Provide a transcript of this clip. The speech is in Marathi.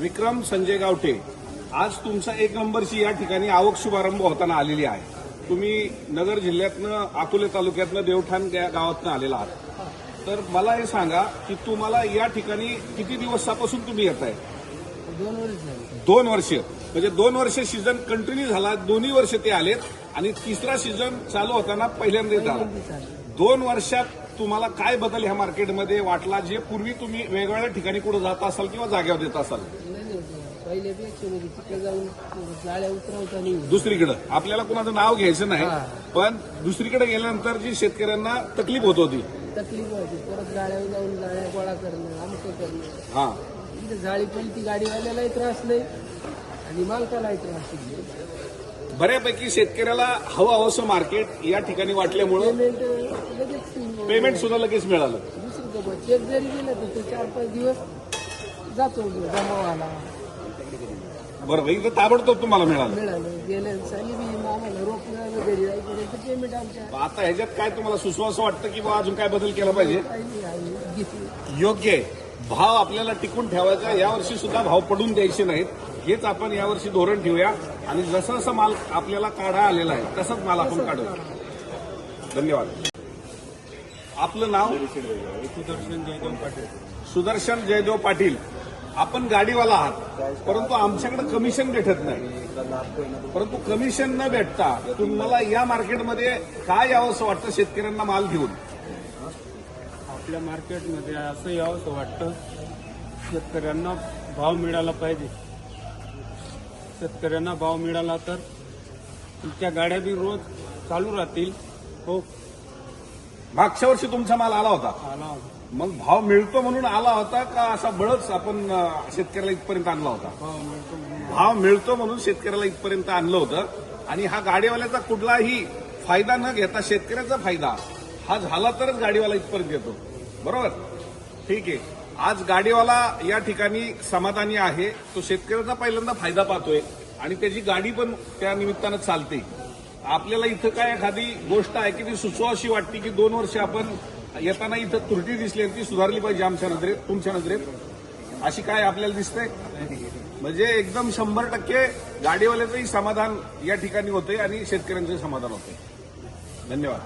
विक्रम संजय गावठे आज तुमचा एक नंबरची या ठिकाणी आवक शुभारंभ होताना आलेली आहे. तुम्ही नगर जिल्ह्यातनं अकोले तालुक्यातनं देवठाण गावातनं आलेला आहात. तर मला हे सांगा की तुम्हाला या ठिकाणी किती दिवसापासून तुम्ही येत आहे दोन वर्ष झाले. म्हणजे दोन वर्ष सीझन कंटिन्यू झाला दोन्ही वर्ष ते आलेत. आणि तिसरा सीझन चालू होताना पहिल्यांदा चालेल दोन वर्षात तुम्हाला काय बदल ह्या मार्केटमध्ये वाटला जे पूर्वी तुम्ही वेगवेगळ्या ठिकाणी कुठे जात असाल किंवा जाग्यावर देत असाल? म्हणजे दुसरीकडे. आपल्याला कुणाचं नाव घ्यायचं नाही. पण दुसरीकडे गेल्यानंतर जी शेतकऱ्यांना तकलीफ होत होती तकलीफ व्हायची परत गाड्यावर जाऊन जाळ्या गोळा करणं आमचं करणं. हा. इथे झाडी पण ती गाडीवाल्यालाही त्रास नाही आणि मालकालाही त्रास नाही. बऱ्यापैकी शेतकऱ्याला हवं हवंसं मार्केट या ठिकाणी वाटल्यामुळं पेमेंट लगेच पेमेंट सुद्धा लगेच मिळालं. दुसरी चेक जरी गेलं तर ते चार पाच दिवस जातो जमावाला. बरोबर इथं ताबडतोब तुम्हाला मिळालं. मिळालं. गेल्या साली बी आम्हाला रोख मिळालं घरी जाईपर्यंत पेमेंट आमच्या आता ह्याच्यात काय तुम्हाला सुचवासं वाटतं की बा अजून काय बदल केला पाहिजे? काही घेतली. योग्य आहे. भाव आपल्याला टिकून ठेवायचा. यावर्षी सुद्धा भाव पडून द्यायचे नाहीत. हेच आपण यावर्षी धोरण ठेवूया. आणि जसं जसं माल आपल्याला काढा आलेला आहे तसंच माल आपण काढू. धन्यवाद. आपलं नाव? सुदर्शन जयदेव पाटील. सुदर्शन जयदेव पाटील. आपण गाडीवाला आहात परंतु आमच्याकडे कमिशन भेटत नाही. परंतु कमिशन न भेटता तुम्हाला या मार्केटमध्ये काय यावंसं वाटतं? शेतकऱ्यांना माल घेऊन. आपल्या मार्केटमध्ये असं यावंसं वाटतं शेतकऱ्यांना भाव मिळाला पाहिजे. शेतकऱ्यांना भाव मिळाला तर त्या गाड्या बी रोज चालू राहतील. हो. मागच्या वर्षी तुमचा माल आला होता. मग भाव मिळतो म्हणून आला होता का असा बळच आपण शेतकऱ्याला इथपर्यंत आणला होता? भाव मिळतो म्हणून. भाव मिळतो म्हणून शेतकऱ्याला इथपर्यंत आणलं होतं. आणि हा गाडीवाल्याचा कुठलाही फायदा न घेता शेतकऱ्याचा फायदा हा झाला तरच गाडीवाला इथपर्यंत येतो. बरोबर? ठीक आहे. आज गाडीवाला या ठिकाणी समाधानी आहे. तो शेतकऱ्याचा पहिल्यांदा फायदा पाहतोय आणि त्याची गाडी पण त्या निमित्तानं चालते. आपल्याला इथं काय एखादी गोष्ट आहे की ती सुचवाशी वाटते की दोन वर्ष आपण येताना इथं त्रुटी दिसली ती सुधारली पाहिजे आमच्या नजरेत तुमच्या नजरेत? अशी काय आपल्याला दिसतंय? म्हणजे एकदम शंभर टक्के गाडीवाल्याचंही समाधान या ठिकाणी होतंय आणि शेतकऱ्यांचंही समाधान होतंय. धन्यवाद.